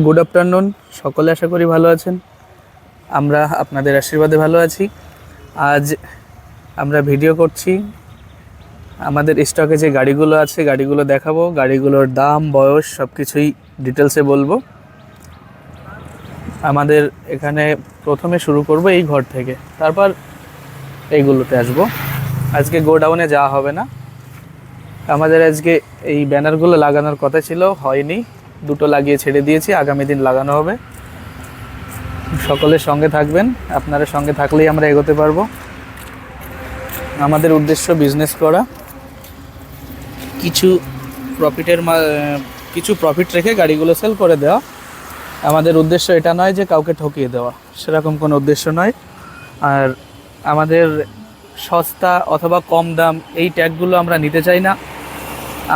Good afternoon সকলে আশা করি ভালো আছেন। আমরা আপনাদের আশীর্বাদে ভালো আছি। আজ আমরা ভিডিও করছি আমাদের স্টকে যে গাড়িগুলো আছে, গাড়িগুলো দেখাবো। গাড়িগুলোর দাম, বয়স সব কিছুই ডিটেলসে বলব। আমাদের এখানে প্রথমে শুরু করব এই ঘর থেকে। তারপর এইগুলোতে আসব। আজকে গোডাউনে যাওয়া হবে না। আমাদের আজকে এই ব্যানারগুলো লাগানোর কথা ছিল, হয়নি। দুটো লাগিয়ে ছেড়ে দিয়েছি, আগামী দিন লাগানো হবে। সকলের সঙ্গে থাকবেন আপনারা সঙ্গে থাকলেই আমরা এগোতে পারব। আমাদের উদ্দেশ্য বিজনেস করা। কিছু প্রফিটের কিছু প্রফিট রেখে গাড়িগুলো সেল করে দেওয়া। আমাদের উদ্দেশ্য এটা নয় যে কাউকে ঠকিয়ে দেওয়া, সেরকম কোনো উদ্দেশ্য নয়। আর আমাদের সস্তা অথবা কম দাম এই ট্যাগগুলো আমরা নিতে চাই না।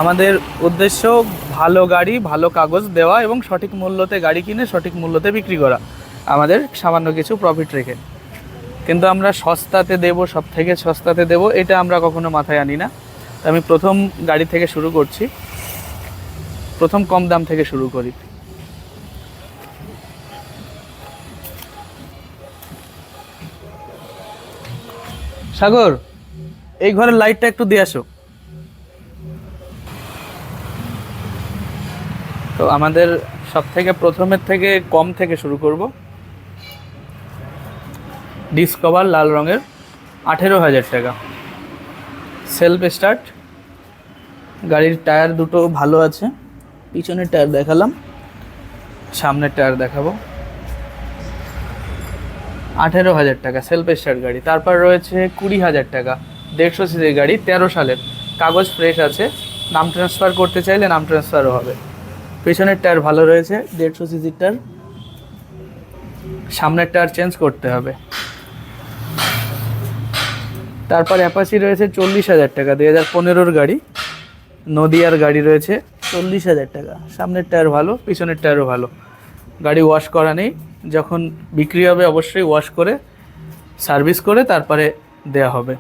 আমাদের উদ্দেশ্য ভালো গাড়ি, ভালো কাগজ দেওয়া এবং সঠিক মূল্যতে গাড়ি কিনে সঠিক মূল্যতে বিক্রি করা। আমাদের সামান্য কিছু প্রফিট রেখে। কিন্তু আমরা সস্তাতে দেব সব থেকে সস্তাতে দেব, এটা আমরা কখনো মাথায় আনি না। তো আমি প্রথম গাড়ি থেকে শুরু করছি। প্রথম কম দাম থেকে শুরু করি। সাগর, এই ঘরের লাইটটা একটু দিয়ে আসো। তো আমাদের সব থেকে প্রথমের থেকে কম থেকে শুরু করব। ডিসকভার লাল রঙের আঠেরো হাজার টাকা। সেলফ স্টার্ট গাড়ির টায়ার দুটো ভালো আছে। পিছনের টায়ার দেখালাম। সামনের টায়ার দেখাবো। আঠেরো হাজার টাকা সেলফ স্টার্ট গাড়ি। তারপর রয়েছে কুড়ি হাজার টাকা। দেড়শো সিসির গাড়ি, তেরো সালের। কাগজ ফ্রেশ আছে। নাম ট্রান্সফার করতে চাইলে নাম ট্রান্সফারও হবে। পেছনের টায়ার ভালো রয়েছে, দেড়শো সিসির টায়ার। সামনের টায়ার চেঞ্জ করতে হবে। তারপর অ্যাপাচি রয়েছে চল্লিশ হাজার টাকা, দুই হাজার পনেরোর গাড়ি। নদিয়ার গাড়ি রয়েছে চল্লিশ হাজার টাকা। সামনের টায়ার ভালো, পিছনের টায়ারও ভালো। গাড়ি ওয়াশ করা নেই, যখন বিক্রি হবে অবশ্যই ওয়াশ করে সার্ভিস করে তারপরে দেয়া হবে।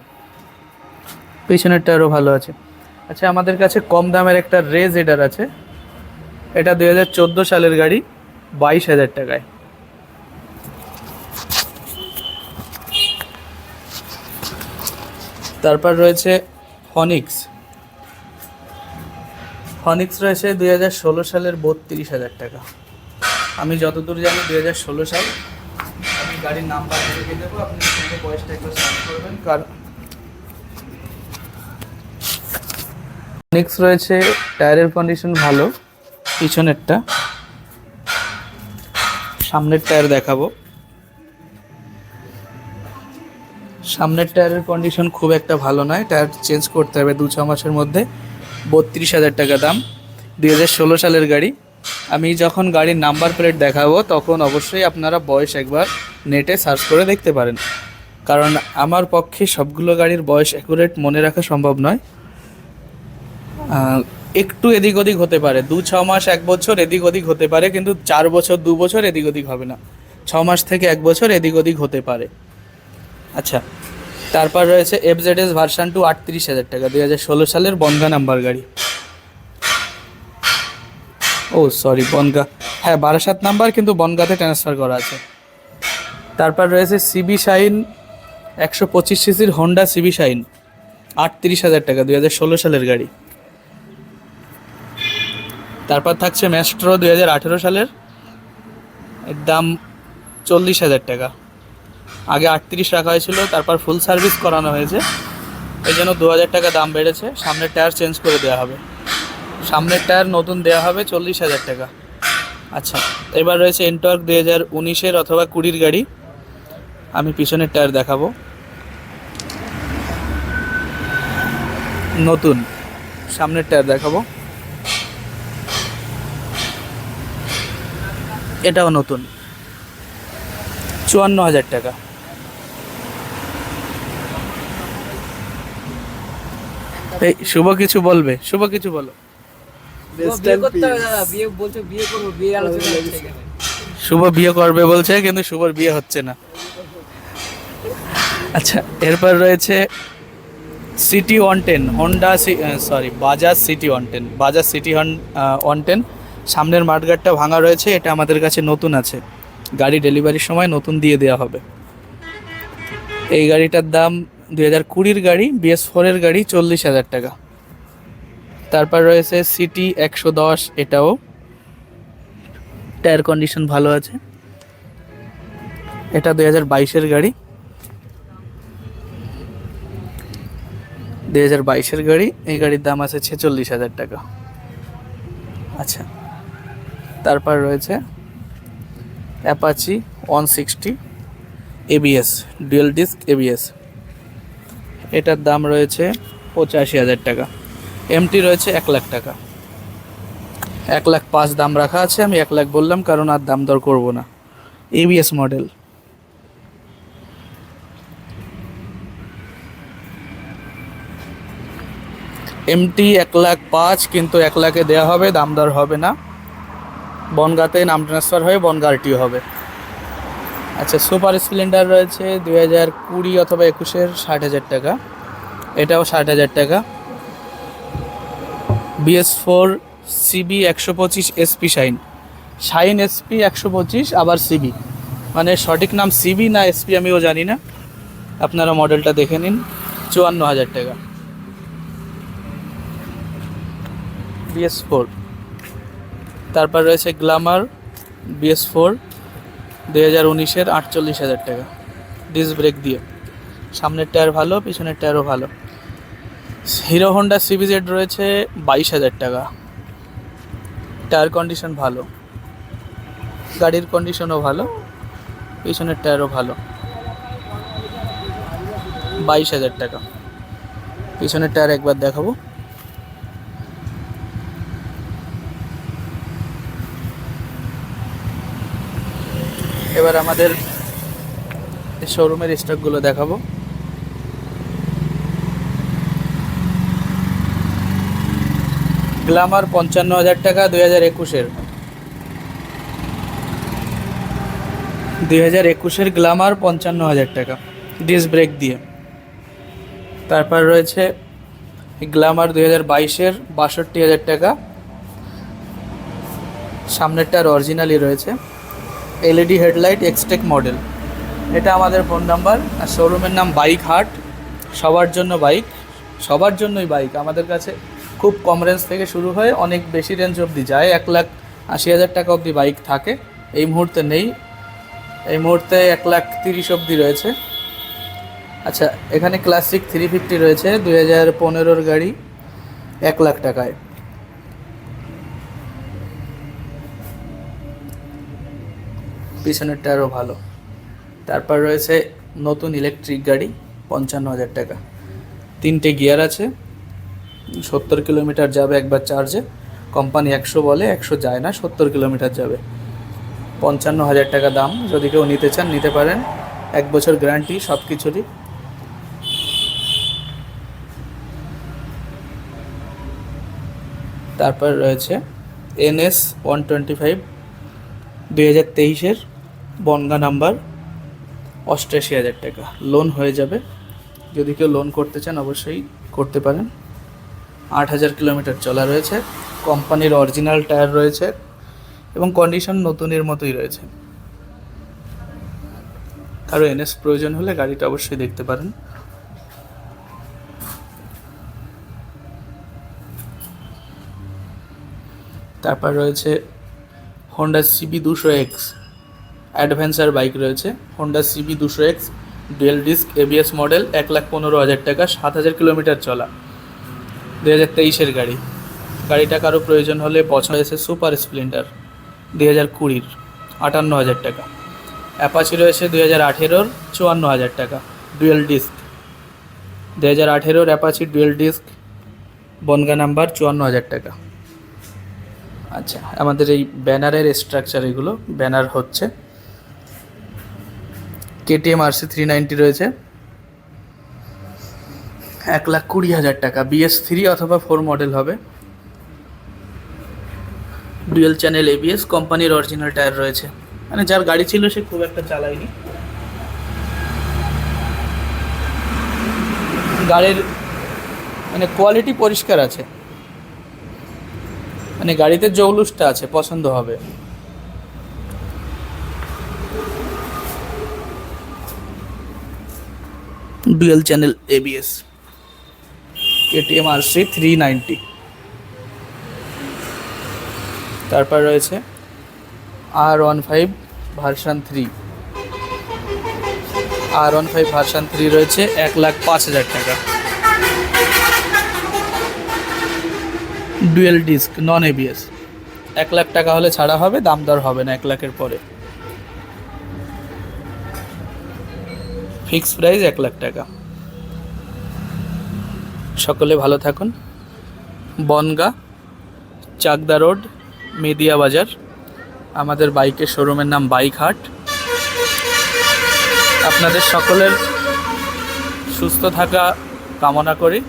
পিছনের টায়ারও ভালো আছে। আচ্ছা আমাদের কাছে কম দামের একটা রেজ এডার আছে। এটা দুই হাজার চোদ্দ সালের গাড়ি, বাইশ হাজার টাকায়। তারপর রয়েছে ফনিক্স ফনিক্স রয়েছে দুই হাজার ষোলো সালের বত্রিশ হাজার টাকা। আমি যতদূর জানি দুই হাজার ষোলো সাল, আমি গাড়ির নাম্বার লিখে দেবো, আপনি বয়সটা একটু সার্চ করবেন, কারণ ফনিক্স রয়েছে, টায়ারের কন্ডিশন ভালো। পিছনেরটা। সামনের টায়ার দেখাবো। সামনের টায়ারের কন্ডিশন খুব একটা ভালো নয়। টায়ার চেঞ্জ করতে হবে দু ছ মাসের মধ্যে। বত্রিশ হাজার টাকা দাম। দুই হাজার ষোলো সালের গাড়ি। আমি যখন গাড়ির নাম্বার প্লেট দেখাবো, তখন অবশ্যই আপনারা বয়স একবার নেটে সার্চ করে দেখতে পারেন। কারণ আমার পক্ষে সবগুলো গাড়ির বয়স অ্যাকুরেট মনে রাখা সম্ভব নয়। একটু এদিক ওদিক হতে পারে। দু, ছ মাস, এক বছর এদিক ওদিক হতে পারে, কিন্তু চার বছর, দু বছর এদিক ওদিক হবে না। ছ মাস থেকে এক বছর এদিক ওদিক হতে পারে। আচ্ছা তারপর রয়েছে F Z S version two আটত্রিশ হাজার টাকা, দুই হাজার ষোলো সালের বনগা নাম্বার গাড়ি। ও সরি বনগা। হ্যাঁ বারাসাত নাম্বার, কিন্তু বনগাতে ট্রান্সফার করা আছে। তারপর রয়েছে সিবি শাইন, একশো পঁচিশ সিসির হন্ডা সিবি শাইন, আটত্রিশ হাজার টাকা, দুই হাজার ষোলো সালের গাড়ি। তারপর থাকছে ম্যাস্ট্রো দুই হাজার আঠেরো সালের। এর দাম চল্লিশ হাজার টাকা। আগে আটত্রিশ রাখা হয়েছিল, তারপর ফুল সার্ভিস করানো হয়েছে। এই জন্য দু হাজার টাকা দাম বেড়েছে। সামনের টায়ার চেঞ্জ করে দেওয়া হবে। সামনের টায়ার নতুন দেওয়া হবে চল্লিশ হাজার টাকা। আচ্ছা এবার রয়েছে এনটর্ক দুই হাজার উনিশের অথবা কুড়ির গাড়ি। আমি পিছনের টায়ার দেখাবো। নতুন। সামনের টায়ার দেখাবো। এটাও নতুন। চুয়ান্ন হাজার টাকা। এই শুভ কিছু বলবে? শুভ কিছু বলো। বিয়ে করতে হবে দাদা। বিয়ে বলছো বিয়ে করব বিয়ে আলোচনা হচ্ছে এখানে। শুভ বিয়ে করবে বলছে কিন্তু শুভর বিয়ে হচ্ছে না। আচ্ছা এরপর রয়েছে CT one ten Honda sorry Bajaj CT one ten Bajaj CT one ten সামনের মাঠগাটটা ভাঙা রয়েছে, এটা আমাদের কাছে নতুন আছে। গাড়ি ডেলিভারির সময় নতুন দিয়ে দেওয়া হবে। এই গাড়িটার দাম দুই হাজার কুড়ির গাড়ি, বিএস ফোরের গাড়ি চল্লিশ হাজার টাকা। তারপর রয়েছে সিটি একশো দশ, এটাও। টায়ার কন্ডিশন ভালো আছে। এটা দুই হাজার বাইশের গাড়ি। দুই হাজার বাইশের গাড়ি, এই গাড়ির দাম আছে ছেচল্লিশ হাজার টাকা। আচ্ছা। তারপর রয়েছে Apache one sixty ABS, dual disc ABS. এটার দাম রয়েছে পঁচাশি হাজার টাকা। এমটি রয়েছে এক লাখ টাকা। এক লাখ পাঁচ দাম রাখা আছে, আমি এক লাখ বললাম, কারণ আর দাম দর করব না। ABS model. এমটি এক লাখ পাঁচ, কিন্তু এক লাখে দেওয়া হবে, দাম দর হবে না। বনগাতে নাম ট্রান্সফার হয়ে বনগারটিও হবে। আচ্ছা সুপার স্প্লেন্ডার রয়েছে দুই হাজার কুড়ি অথবা একুশের ষাট হাজার টাকা। এটাও ষাট হাজার টাকা। বিএস ফোর সিবি একশো পঁচিশ এসপি শাইন। শাইন এসপি একশো পঁচিশ, আবার সিবি। মানে সঠিক নাম সিবি না এসপি আমিও জানি না। আপনারা মডেলটা দেখে নিন। চুয়ান্ন হাজার টাকা। BS four. তারপর রয়েছে গ্লামার বিএস ফোর দুই হাজার উনিশের আটচল্লিশ হাজার টাকা। ডিস ব্রেক দিয়ে। সামনের টায়ার ভালো, পিছনের টায়ারও ভালো। হিরো হন্ডা সিবিজেড রয়েছে বাইশ হাজার টাকা। টায়ার কন্ডিশন ভালো। গাড়ির কন্ডিশনও ভালো, পিছনের টায়ারও ভালো। বাইশ হাজার টাকা। পিছনের টায়ার একবার দেখাবো। এবার আমাদের শোরুমের স্টকগুলো দেখাবো। গ্লামার পঞ্চান্ন হাজার টাকা, দুই হাজার একুশের। দুই হাজার একুশের গ্লামার পঞ্চান্ন হাজার টাকা ডিস্ক ব্রেক দিয়ে। তারপর রয়েছে গ্লামার দুই হাজার বাইশের বাষট্টি হাজার টাকা। সামনেরটার অরিজিনালই রয়েছে। এলইডি হেডলাইট এক্সটেক মডেল এটা আমাদের ফোন নাম্বার আর শোরুমের নাম বাইক হাট সবার জন্য বাইক সবার জন্যই বাইক আমাদের কাছে খুব কম রেঞ্জ থেকে শুরু হয়ে অনেক বেশি রেঞ্জ অবধি যায়। এক লাখ আশি হাজার টাকা অবধি বাইক থাকে। এই মুহূর্তে নেই। এই মুহূর্তে এক লাখ তিরিশ অবধি রয়েছে। আচ্ছা এখানে ক্লাসিক থ্রি ফিফটি রয়েছে। দুই হাজার পনেরোর গাড়ি। এক লাখ টাকায়। পিছনেরটা আরও ভালো। তারপর রয়েছে নতুন ইলেকট্রিক গাড়ি, পঞ্চান্ন হাজার টাকা। তিনটে গিয়ার আছে, সত্তর কিলোমিটার যাবে একবার চার্জে কোম্পানি একশো বলে, একশো যায় না, সত্তর কিলোমিটার যাবে। পঞ্চান্ন হাজার টাকা দাম, যদি কেউ নিতে চান, নিতে পারেন। এক বছর গ্যারান্টি সব কিছুরই তারপর রয়েছে এনএস ওয়ান টোয়েন্টি ফাইভ, দুই হাজার তেইশের বনগা নাম্বার অষ্টাশি হাজার টাকা। লোন হয়ে যাবে। যদি কেউ লোন করতে চান, অবশ্যই করতে পারেন। আট হাজার কিলোমিটার চলা রয়েছে। কোম্পানির অরিজিনাল টায়ার রয়েছে এবং কন্ডিশন নতুনের মতোই রয়েছে। কারও এনএস প্রয়োজন হলে গাড়িটা অবশ্যই দেখতে পারেন। তারপর রয়েছে হোন্ডা সিবি দুশো এক্স অ্যাডভেঞ্চার বাইক রয়েছে হোন্ডা সিবি দুশো X dual disc ABS model এক লাখ পনেরো হাজার টাকা, সাত হাজার কিলোমিটার চলা। দু হাজার তেইশের গাড়ি। গাড়িটা কারও প্রয়োজন হলে পছন্দ হয়েছে সুপার স্প্লেন্ডার দু হাজার কুড়ির, আটান্ন হাজার টাকা। অ্যাপাচি রয়েছে দু হাজার আঠেরোর, চুয়ান্ন হাজার টাকা, ডুয়েল ডিস্ক। দু হাজার আঠেরোর Apache dual disc, Bongaon number, চুয়ান্ন হাজার টাকা। আচ্ছা আমাদের এই ব্যানারের স্ট্রাকচার এগুলো, ব্যানার হচ্ছে কেটিএম আরসি থ্রি নাইনটি রয়েছে। এক লাখ কুড়ি হাজার টাকা। বিএস থ্রি অথবা ফোর মডেল হবে। ডুয়েল চ্যানেল এবিএস কোম্পানির অরিজিনাল টায়ার রয়েছে। মানে যার গাড়ি ছিল সে খুব একটা চালায়নি। গাড়ির মানে কোয়ালিটি পরিষ্কার আছে। মানে গাড়িতে জৌলুসটা আছে, পছন্দ হবে। Dual channel ABS KTM R C three ninety তারপর রয়েছে R one five version three R one five version three রয়েছে এক লাখ পাঁচ হাজার টাকা। ডুয়েল ডিস্ক নন এবিএস এক লাখ টাকা হলে ছাড়া হবে, দাম দর হবে না এক লাখের পরে। ফিক্স প্রাইস এক লাখ টাকা। সকলে ভালো থাকুন। বনগা, চাকদা রোড, মেদিয়া বাজার। আমাদের বাইকের শোরুমের নাম বাইক হাট আপনাদের সকলের সুস্থ থাকা কামনা করি।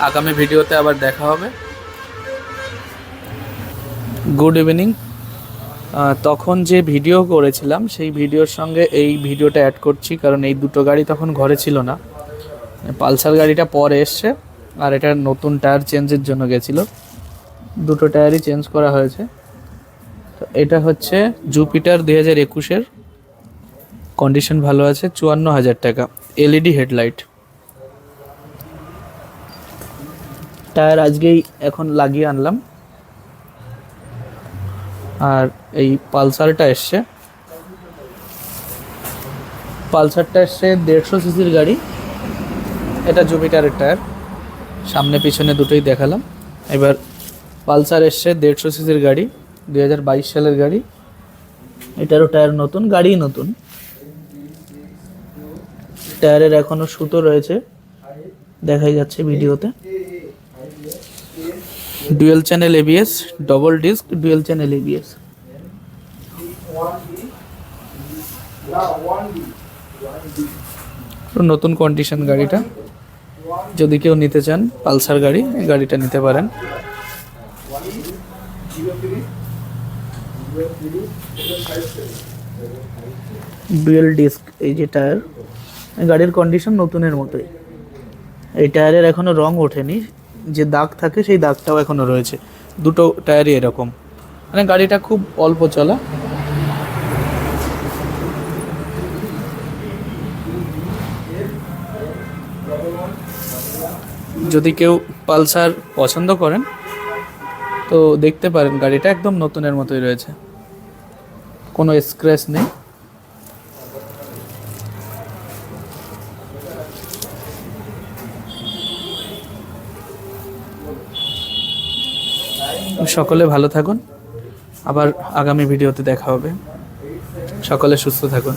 আগামী ভিডিওতে আবার দেখা হবে। Good evening. তখন যে ভিডিও করেছিলাম, সেই ভিডিওর সঙ্গে এই ভিডিওটা অ্যাড করছি, কারণ এই দুটো গাড়ি তখন ঘরে ছিল না। পালসার গাড়িটা পরে এসছে, আর এটা নতুন টায়ার চেঞ্জের জন্য গেছিল। দুটো টায়ারই চেঞ্জ করা হয়েছে। তো এটা হচ্ছে জুপিটার দুই হাজার একুশের। কন্ডিশন ভালো আছে, চুয়ান্ন হাজার টাকা। LED headlight. টায়ার আজকেই এখন লাগিয়ে আনলাম। আর এই পালসারটা এসছে। পালসারটা এসছে দেড়শো সিসির গাড়ি। এটা জুপিটারের টায়ার। সামনে পিছনে দুটোই দেখালাম। এবার পালসার এসছে দেড়শো সিসির গাড়ি, দুই হাজার বাইশ সালের গাড়ি। এটারও টায়ার নতুন গাড়ি নতুন। টায়ারের এখনও সুতো রয়েছে। দেখাই যাচ্ছে ভিডিওতে। Dual channel ABS double disc dual channel ABS নতুন কন্ডিশন গাড়িটা। যদি কেউ নিতে চান, পালসার গাড়ি, এই গাড়িটা নিতে পারেন। ডুয়েল ডিস্ক, এই যে টায়ার। গাড়ির কন্ডিশন নতুনের মতোই। এই টায়ারের এখনও রং ওঠেনি। যে দাগ থাকে সেই দাগটাও এখনও রয়েছে। দুটো টায়ারই এরকম। মানে গাড়িটা খুব অল্প চলা। যদি কেউ পালসার পছন্দ করেন, তো দেখতে পারেন গাড়িটা একদম নতুনের মতোই রয়েছে। কোনো স্ক্র্যাচ নেই। সকলে ভালো থাকুন। আবার আগামী ভিডিওতে দেখা হবে। সকলে সুস্থ থাকুন।